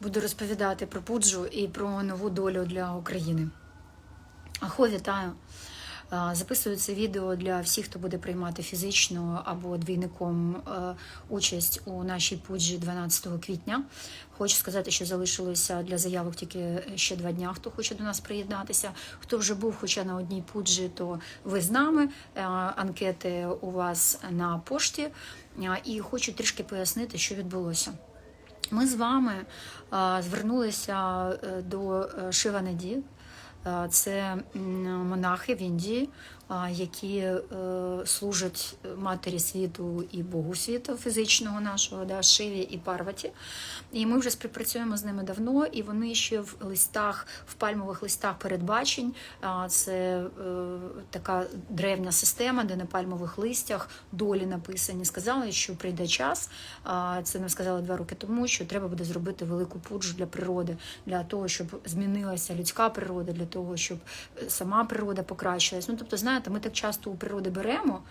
Буду розповідати про пуджу і про нову долю для України. Ахо, вітаю! Записую це відео для всіх, хто буде приймати фізично або двійником е, участь у нашій пуджі 12 квітня. Хочу сказати, що залишилося для заявок тільки ще два дня. Хто хоче до нас приєднатися. Хто вже був хоча на одній пуджі, то ви з нами. Е, Анкети у вас на пошті. І хочу трішки пояснити, що відбулося. Ми з вами звернулися е, до е, Шиванаді. Це монахи в Індії, які е, служать матері світу і Богу світу фізичного нашого, да, Шиві і Парваті. І ми вже співпрацюємо з ними давно, і вони ще в листах, в пальмових листах передбачень. Це е, така древня система, де на пальмових листях долі написані. Сказали, що прийде час. Це нам сказали два роки тому, що треба буде зробити велику пуджу для природи, для того, щоб змінилася людська природа, для того, щоб е, сама природа покращилась. Ну тобто, знаєте, ми так часто у природи беремо,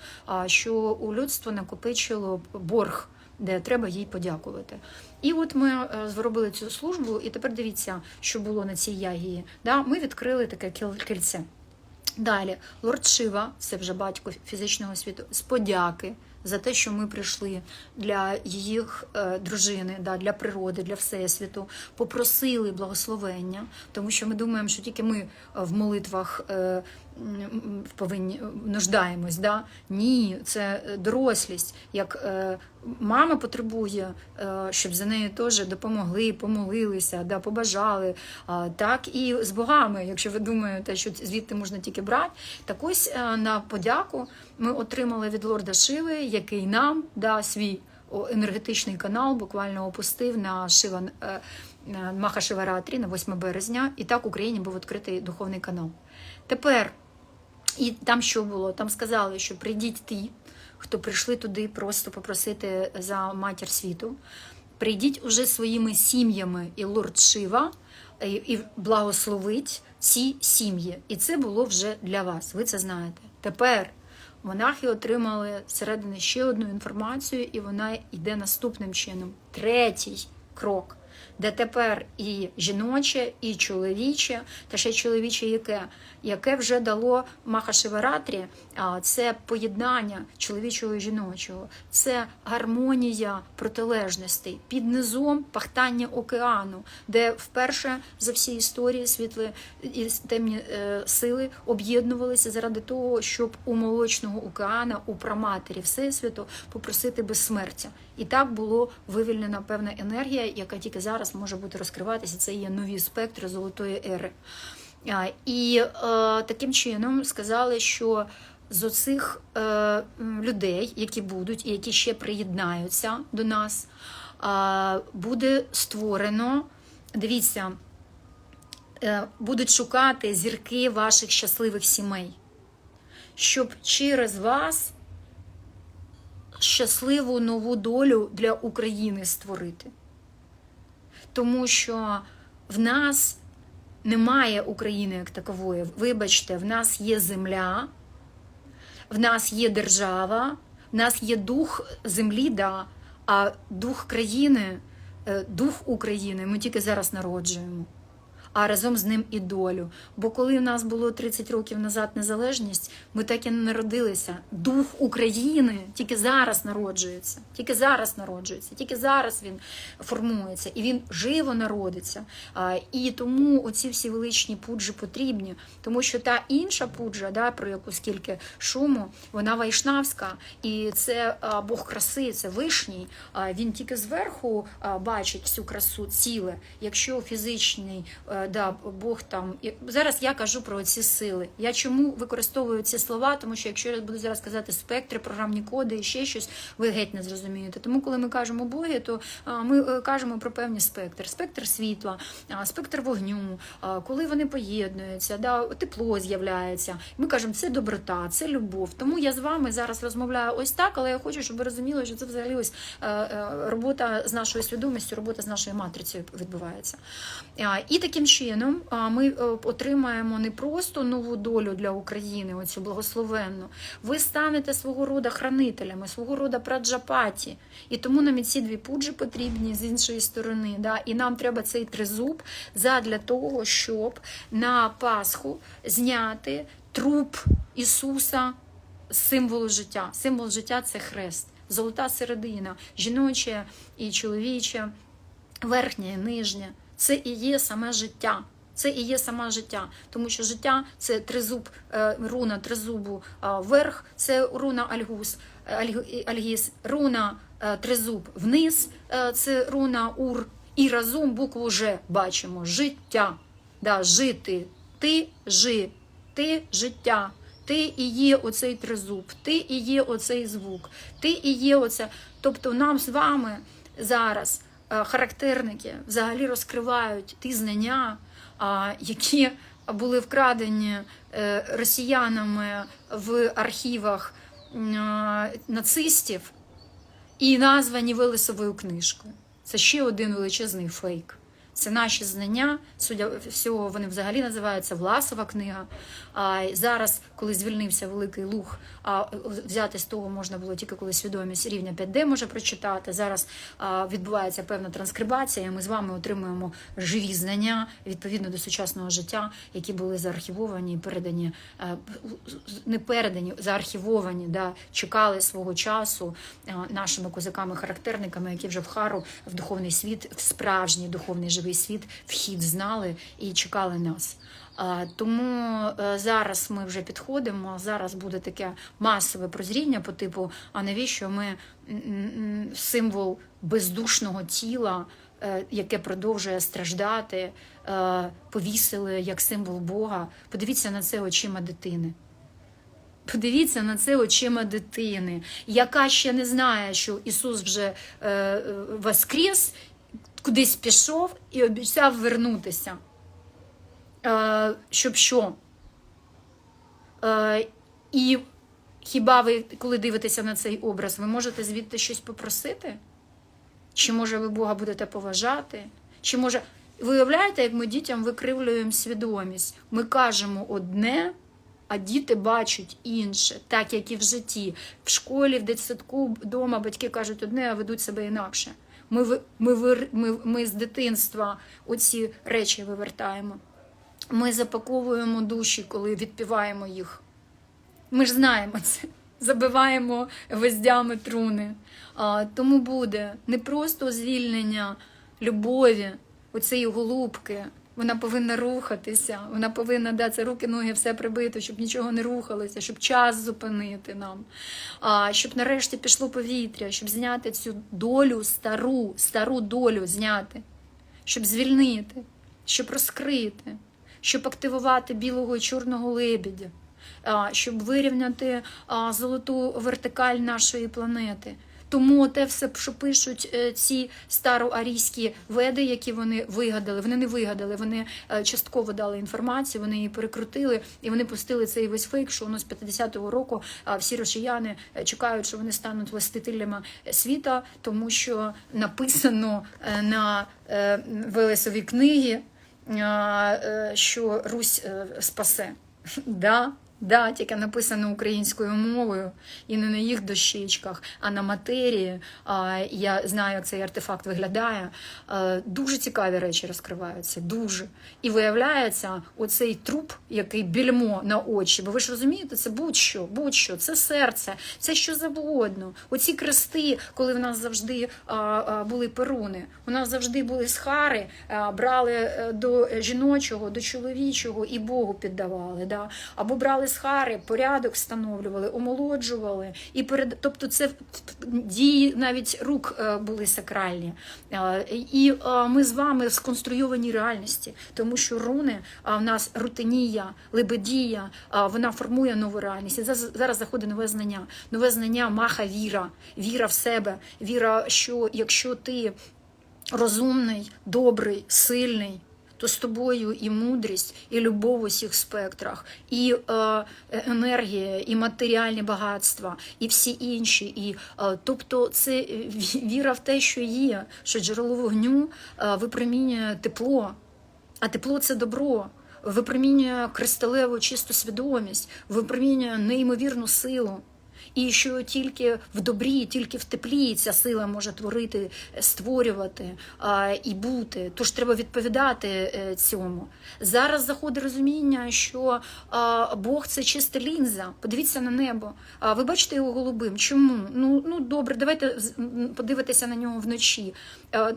що у людства накопичило борг. Де треба їй подякувати. І от ми е, зробили цю службу, і тепер дивіться, що було на цій ягії. Да? Ми відкрили таке кільце. Далі, лорд Шива, це вже батько фізичного світу, з подяки за те, що ми прийшли для її е, дружини, да, для природи, для всесвіту, попросили благословення, тому що ми думаємо, що тільки ми е, в молитвах повинні нуждаємось. Да? Ні, це е, дорослість. Як е, мама потребує, е, щоб за нею теж допомогли, помолилися, да, побажали. А, Так і з богами, якщо ви думаєте, що звідти можна тільки брати. Так ось е, на подяку ми отримали від лорда Шиви, який нам да, свій енергетичний канал буквально опустив на Шива е, Маха Шиваратрі на 8 березня. І так Україні був відкритий духовний канал. Тепер і там що було? Там сказали, що прийдіть ті, хто прийшли туди просто попросити за матір світу. Прийдіть уже своїми сім'ями і лорд Шива і, благословить ці сім'ї. І це було вже для вас. Ви це знаєте. Тепер монахи отримали зсередини ще одну інформацію, і вона йде наступним чином. Третій крок. Де тепер і жіноче, і чоловіче, та ще чоловіче яке, яке вже дало Махашиваратрі, це поєднання чоловічого і жіночого, це гармонія протилежностей під низом пахтання океану, де вперше за всі історії світлі і темні е, сили об'єднувалися заради того, щоб у молочного океана, у праматері Всесвіту попросити безсмертя. І так було вивільнена певна енергія, яка тільки зараз може бути розкриватися. Це є нові спектри золотої ери. І е, таким чином сказали, що з оцих е, людей, які будуть і які ще приєднаються до нас, буде створено. Дивіться, е, будуть шукати зірки ваших щасливих сімей, щоб через вас щасливу нову долю для України створити. Тому що в нас немає України як такової. Вибачте, в нас є земля, в нас є держава, в нас є дух землі, да, а дух країни, е, дух України ми тільки зараз народжуємо. А разом з ним і долю. Бо коли в нас було 30 років назад незалежність, ми так і не народилися. Дух України тільки зараз народжується, тільки зараз народжується, тільки зараз він формується і він живо народиться. І тому оці всі величні пуджі потрібні, тому що та інша пуджа, да, про яку скільки шуму, вона вайшнавська, і це Бог краси, це вишній. Він тільки зверху бачить всю красу ціле. Якщо фізичний е, да, Бог там зараз я кажу про ці сили. Я чому використовую ці слова? Тому що якщо я буду зараз казати спектри, програмні коди і ще щось, ви геть не зрозумієте. Тому, коли ми кажемо боги, то ми е, кажемо про певні спектр, спектр світла, спектр вогню, коли вони поєднуються, да, тепло з'являється. Ми кажемо, це доброта, це любов. Тому я з вами зараз розмовляю ось так, але я хочу, щоб ви розуміли, що це взагалі ось е, е, робота з нашою свідомістю, робота з нашою матрицею відбувається. І таким чином ми е, отримаємо не просто нову долю для України, оцю благословенну. Ви станете свого роду хранителями, свого роду праджапаті. І тому нам і ці дві пуджі потрібні з іншої сторони. Да? І нам треба цей тризуб задля того, щоб на Пасху зняти труп Ісуса символу життя. Символ життя це хрест, золота середина, жіноче і чоловіче, верхнє нижнє. Це і є саме життя. Це і є саме життя, тому що життя це тризуб, е, руна тризубу вверх, це руна альгус, альгіс, руна е, тризуб вниз, е, це руна ур. І разом букву Ж бачимо життя. Да, жити. Ти жи, ти життя. Ти і є оцей тризуб, ти і є оцей звук, ти і є оце. Тобто нам з вами зараз характерники взагалі розкривають ті знання, які були вкрадені е, росіянами в архівах нацистів і названі Велесовою книжкою. Це ще один величезний фейк. Це наші знання, судя всього, вони взагалі називаються Власова книга. А зараз, коли звільнився Великий Луг, а взяти з того можна було тільки коли свідомість рівня 5D може прочитати. Зараз а, відбувається певна транскрибація. Ми з вами отримуємо живі знання відповідно до сучасного життя, які були заархівовані і передані, е, не передані, заархівовані, да, чекали свого часу е, нашими козаками-характерниками, які вже в хару в духовний світ, в справжній духовний живий світ вхід знали і чекали нас. Тому е, зараз ми вже підходимо. Зараз буде таке масове прозріння по типу: а навіщо ми символ бездушного тіла, е, яке продовжує страждати, е, повісили як символ Бога? Подивіться на це очима дитини. Подивіться на це очима дитини, яка ще не знає, що Ісус вже е, воскрес, кудись пішов і обіцяв вернутися. Е, щоб що? Е, і хіба ви, коли дивитеся на цей образ, ви можете звідти щось попросити? Чи може ви Бога будете поважати? Чи може. Ви уявляєте, як ми дітям викривлюємо свідомість? Ми кажемо одне, а діти бачать інше, так як і в житті. В школі, в дитсадку, вдома батьки кажуть одне, а ведуть себе інакше. Ми, ми, ми, ми з дитинства оці речі вивертаємо. Ми запаковуємо душі, коли відпіваємо їх. Ми ж знаємо це. Забиваємо гвоздями труни. А, тому буде не просто звільнення любові, оцеї голубки. Вона повинна рухатися, вона повинна да, це руки, ноги, все прибити, щоб нічого не рухалося, щоб час зупинити нам, а, щоб нарешті пішло повітря, щоб зняти цю долю, стару, стару долю зняти, щоб звільнити, щоб розкрити, щоб активувати білого і чорного лебедя, а, щоб вирівняти а, золоту вертикаль нашої планети. Тому те все, що пишуть е, ці староарійські веди, які вони вигадали, вони не вигадали, вони е, частково дали інформацію, вони її перекрутили і вони пустили цей весь фейк, що воно з 50-го року всі росіяни е, чекають, що вони стануть властителями світа, тому що написано на Велесовій книгі, що Русь спасе. Да, да, тільки написано українською мовою і не на їх дощечках, а на матерії. А, я знаю, як цей артефакт виглядає. А, дуже цікаві речі розкриваються. Дуже. І виявляється, оцей труп, який більмо на очі, бо ви ж розумієте, це будь-що, будь-що, це серце, це що завгодно. Оці крести, коли в нас завжди а, а, були перуни, у нас завжди були схари, а, брали е, до жіночого, до чоловічого і Богу піддавали. Да? Або брали схари, порядок встановлювали, омолоджували. І перед... Тобто це дії навіть рук е, були сакральні. Е, І е, ми з вами сконструйовані реальності, тому що руни в нас рутинія, лебедія, вона формує нову реальність. І зараз заходить нове знання. Нове знання маха віра, віра в себе, віра, що якщо ти розумний, добрий, сильний. То з тобою і мудрість, і любов у всіх спектрах, і е, енергія, і матеріальні багатства, і всі інші. І, е, тобто, це віра в те, що є, що джерело вогню е, випромінює тепло, А тепло це добро. Випромінює кристалеву чисту свідомість, випромінює неймовірну силу. І що тільки в добрі, тільки в теплі ця сила може творити, створювати а, і бути. Тож треба відповідати е, цьому. Зараз заходить розуміння, що Бог це чиста лінза. Подивіться на небо. А ви бачите його голубим? Чому? Ну ну добре, давайте подивитися на нього вночі.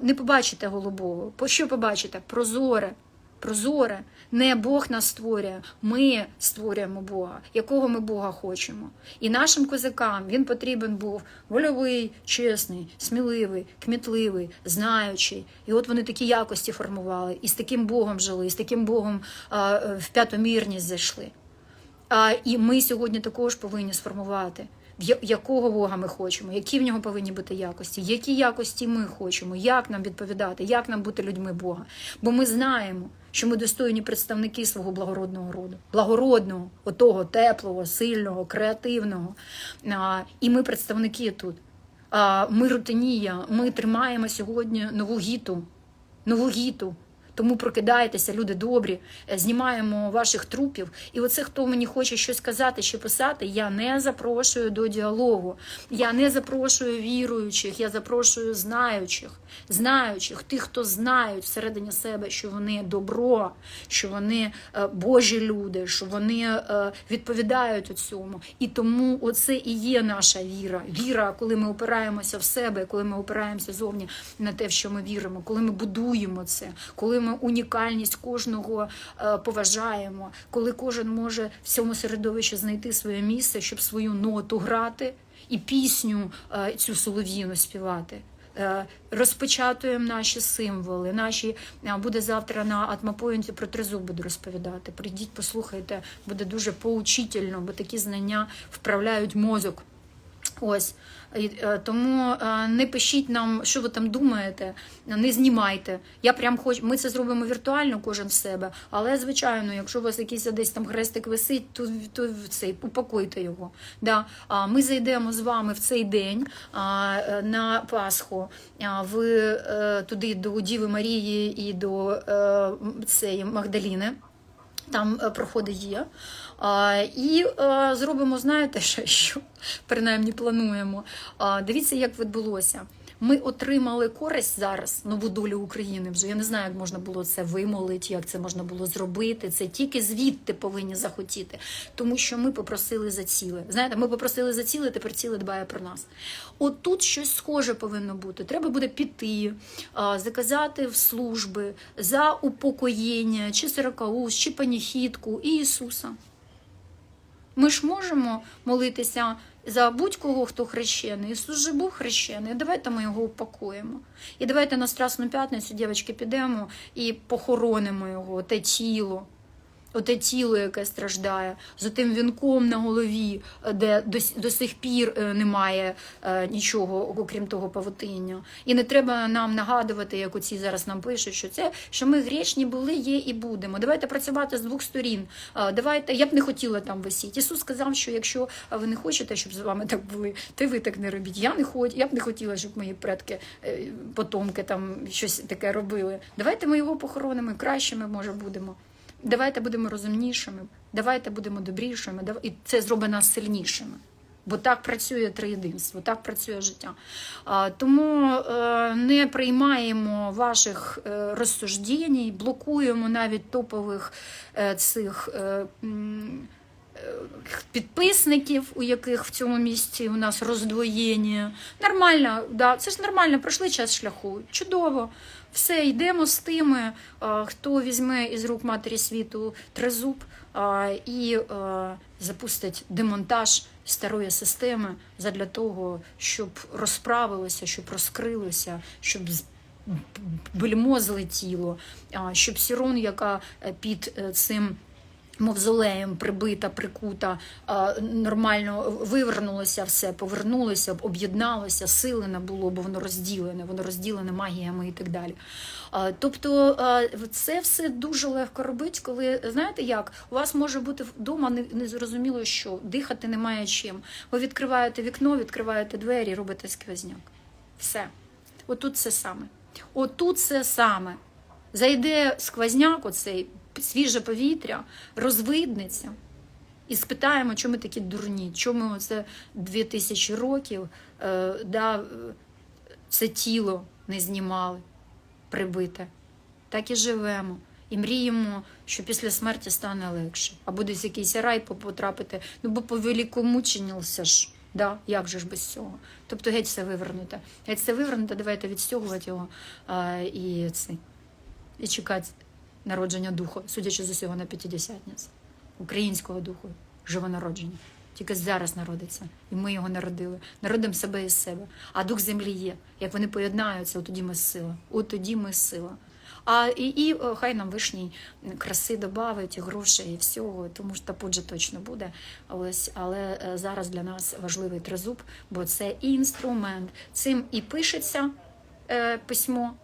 Не побачите голубого. Що побачите? Прозоре. Прозоре, не Бог нас створює, ми створюємо Бога, якого ми Бога хочемо. І нашим козакам він потрібен був вольовий, чесний, сміливий, кмітливий, знаючий. І от вони такі якості формували, і з таким Богом жили, і з таким Богом е, в п'ятомірність зайшли. А, і ми сьогодні також повинні сформувати, якого Бога ми хочемо, які в нього повинні бути якості, які якості ми хочемо, як нам відповідати, як нам бути людьми Бога. Бо ми знаємо, що ми достойні представники свого благородного роду, благородного, отого теплого, сильного, креативного. І ми представники тут. А, ми рутинія, ми тримаємо сьогодні нову гіту, нову гіту. Тому прокидайтеся, люди добрі, е, знімаємо ваших трупів. І оце, хто мені хоче щось сказати чи писати, я не запрошую до діалогу. Я не запрошую віруючих, я запрошую знаючих, знаючих, тих, хто знають всередині себе, що вони добро, що вони е, Божі люди, що вони е, відповідають у цьому. І тому оце і є наша віра. Віра, коли ми опираємося в себе, коли ми опираємося зовні на те, в що ми віримо, коли ми будуємо це, коли ми унікальність кожного е, поважаємо, коли кожен може в цьому середовищі знайти своє місце, щоб свою ноту грати і пісню е, цю солов'їну співати. Е, Розпечатуємо наші символи. Наші буде завтра на атмопоінті про тризуб буду розповідати. Прийдіть, послухайте, буде дуже поучительно, бо такі знання вправляють мозок. Ось е, тому е, не пишіть нам, що ви там думаєте, не знімайте. Я прям хоч ми це зробимо віртуально, кожен в себе. Але звичайно, якщо у вас якийсь десь там хрестик висить, то, то цей упакуйте його. Да. А ми зайдемо з вами в цей день е, на Пасху в туди до Діви Марії і до цієї Магдаліни. Там е, проходи є. І е, зробимо, знаєте, ще що принаймні плануємо. Дивіться, як відбулося. Ми отримали користь зараз, нову долю України вже. Я не знаю, як можна було це вимолити, як це можна було зробити. Це тільки звідти повинні захотіти, тому що ми попросили за ціле. Знаєте, ми попросили за ціле, тепер ціле дбає про нас. От тут щось схоже повинно бути. Треба буде піти, заказати в служби за упокоєння, чи сорокауз, чи паніхідку і Ісуса. Ми ж можемо молитися за будь-кого, хто хрещений. Ісус же був хрещений. Давайте ми його упакуємо. І давайте на Страсну п'ятницю, дівчатки, підемо і похоронимо його, те тіло. Оте тіло, яке страждає, з тим вінком на голові, де до, до сих пір е, немає е, нічого, окрім того павутиння. І не треба нам нагадувати, як оці зараз нам пишуть, що це що ми грішні були, є і будемо. Давайте працювати з двох сторін. А, Давайте, я б не хотіла там висіти. Ісус сказав, що якщо ви не хочете, щоб з вами так були, то ви так не робіть. Я не хоч, я б не хотіла, щоб мої предки, е, потомки там щось таке робили. Давайте ми його похоронимо, і кращими може будемо. Давайте будемо розумнішими, давайте будемо добрішими, і це зробить нас сильнішими. Бо так працює триєдинство, так працює життя. Тому е, не приймаємо ваших е, розсуждень, блокуємо навіть топових е, цих. Підписників, у яких в цьому місці у нас роздвоєння. Нормально, да, це ж нормально, пройшли час шляху. Чудово. Все, йдемо з тими, хто візьме із рук матері світу тризуб і запустить демонтаж старої системи задля того, щоб розправилося, щоб розкрилося, щоб бельмо злетіло, щоб Сірон, яка е, під е, цим мавзолеєм прибита, прикута, нормально вивернулося все, повернулося, об'єдналося, сили не було, бо воно розділене, воно розділене магіями і так далі. Тобто це все дуже легко робити, коли знаєте як, у вас може бути вдома незрозуміло що, дихати немає чим. Ви відкриваєте вікно, відкриваєте двері, робите сквозняк. Все. Отут це саме. Отут це саме. Зайде сквозняк, оцей свіже повітря, розвиднеться. І спитаємо, чому ми такі дурні, чому це 2000 років е, да, е, це тіло не знімали, прибите. Так і живемо. І мріємо, що після смерті стане легше. Або десь якийсь рай потрапити. Ну, бо по великомученілся ж. Да? Як же ж без цього? Тобто геть все вивернуте. Геть все вивернуте, давайте відстягувати його а, і, це, і чекати народження духу, судячи з усього на п'ятидесятниць, українського духу, живонародження. Тільки зараз народиться, і ми його народили. Народимо себе із себе. А дух землі є. Як вони поєднаються, от тоді ми сила. От тоді ми сила. А і, і хай нам вишній краси додавить, і грошей, і всього, тому що пуджа точно буде. Ось, але е, зараз для нас важливий тризуб, бо це інструмент. Цим і пишеться е, письмо.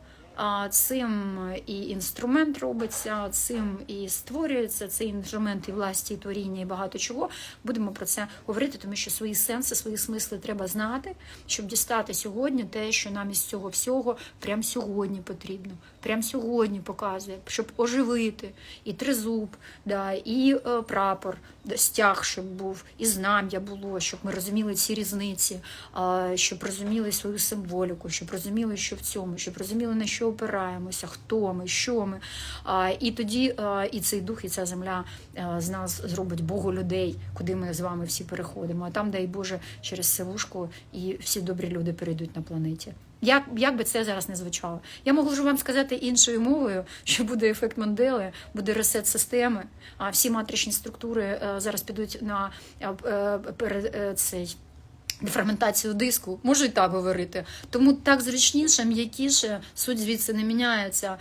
Цим і інструмент робиться, цим і створюється цей інструмент і власті, і творіння, і багато чого. Будемо про це говорити, тому що свої сенси, свої смисли треба знати, щоб дістати сьогодні те, що нам із цього всього прямо сьогодні потрібно. Прямо сьогодні показує, щоб оживити і тризуб, да, і е, прапор, стяг, щоб був, і знам'я було, щоб ми розуміли ці різниці, е, щоб розуміли свою символіку, щоб розуміли, що в цьому, щоб розуміли, на що опираємося, хто ми, що ми. А, і тоді а, і цей дух, і ця земля а, з нас зробить Богу людей, куди ми з вами всі переходимо. А там, дай Боже, через Сивушку і всі добрі люди перейдуть на планеті. Як, як би це зараз не звучало? Я можу вам сказати іншою мовою, що буде ефект Мандели, буде ресет системи, а всі матричні структури е, зараз підуть на е, е, цей ферментацію диску, можу і так говорити. Тому так зручніше, м'якіше, суть звідси не міняється.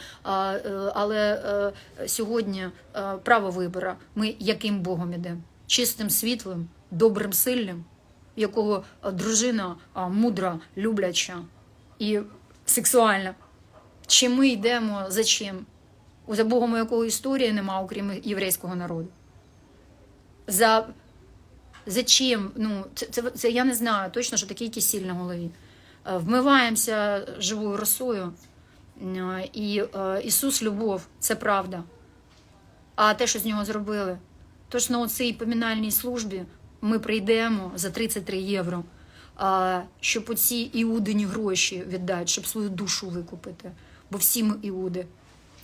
Але сьогодні право вибору. Ми яким Богом ідемо? Чистим, світлим, добрим, сильним, якого дружина мудра, любляча і сексуальна. Чи ми йдемо за чим? За Богом, у якого історії нема, окрім єврейського народу. За Зачем? Ну, це, це, це я не знаю точно, що такий кисіль на голові. Е, Вмиваємося живою росою. Е, І е, Ісус любов, це правда. А те, що з нього зробили, тож на цій помінальній службі ми прийдемо за 33 євро, щоб оці іудині гроші віддати, щоб свою душу викупити. Бо всі ми іуди,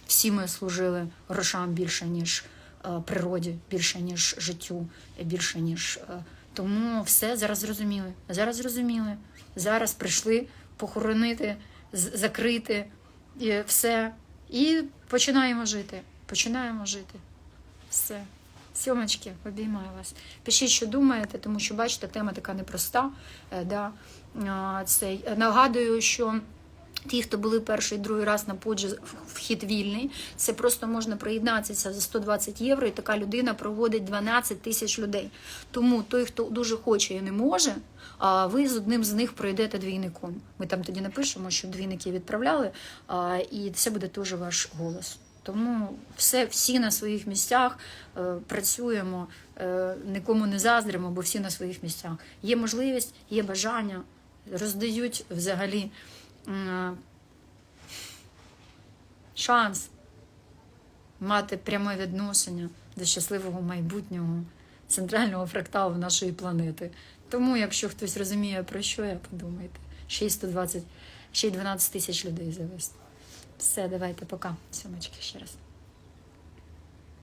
всі ми служили грошам більше, ніж е, природі, більше, ніж життю, більше, ніж. е, Тому все зараз зрозуміли. Зараз зрозуміли. Зараз прийшли похоронити, закрити і все. І починаємо жити. Починаємо жити. Все. Сьомочки, обіймаю вас. Пишіть, що думаєте, тому що бачите, тема така непроста. Е, Да. Цей. Нагадую, що ті, хто були перший і другий раз на поджі, вхід вільний, це просто можна приєднатися за 120 євро, і така людина проводить 12 тисяч людей. Тому той, хто дуже хоче і не може, а ви з одним з них пройдете двійником. Ми там тоді напишемо, щоб двійники відправляли, і це буде теж ваш голос. Тому все, всі на своїх місцях е, працюємо, е, нікому не заздримо, бо всі на своїх місцях. Є можливість, є бажання, роздають взагалі м, шанс мати пряме відношення до щасливого майбутнього центрального фракталу нашої планети. Тому, якщо хтось розуміє, про що я подумайте, ще й 120, ще й 12 тисяч людей завести. Все, давайте, пока. Сьомочки ще раз.